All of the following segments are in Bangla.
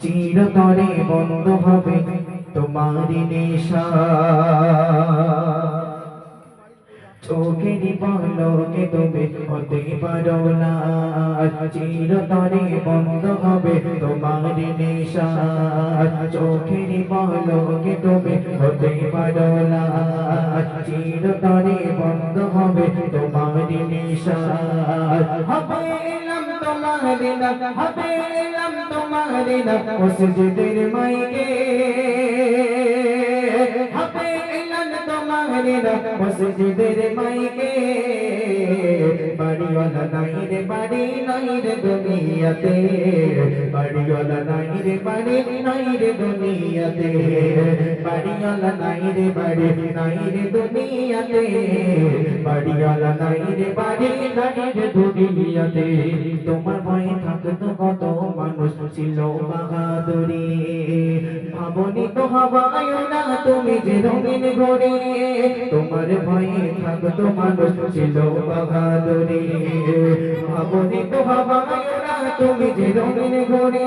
চিরতরে বন্ধ হবে তোমার নেশা। চোখেরই পলকে তুমি হতে পারো না। চিরতরে বন্ধ হবে তোমার নেশা। চোখেরই পলকে তুমি হতে পারো না। চিরতরে বন্ধ হবে তোমার নেশা। তোমার না হবে এলাম তোমার না মসজিদের মাইকে হবে এলাম তোমার না মসজিদের মাইকে বাড়িওয়ালা নাই রে বাড়ি নাই রে দুনিয়াতে বাড়িওয়ালা নাই রে বাড়ি নাই রে দুনিয়াতে বাড়িওয়ালা নাই রে বাড়ি নাই রে দুনিয়াতে বাড়িওয়ালা নাই রে বাড়ি রে দুনিয়াতে তোমার ভয়ে থাকতো কত মানুষ ছিল বাহাদুরি। ভাবনি তো হবায় না তুমি যে রঙিন ঘরে তোমার ভয়ে থাকতো মানুষ ছিল বাহাদুরি। ভাবনি তো হবায় না তুমি যে রঙিন ঘরে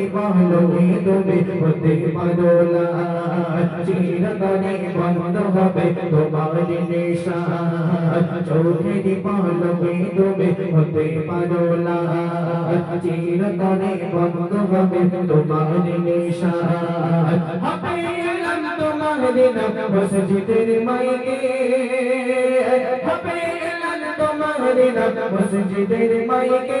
চোখের পহলকে তুমি, হতে পারো না। চিরতরে বন্ধ হবে তোমার নেশা। চোখের পহলকে তুমি, হতে পারো না। চিরতরে বন্ধ হবে তোমার নেশা। হবে তোমার দিনা মসজিদের মাইকে হবে তোমার দিনা মসজিদের মাইকে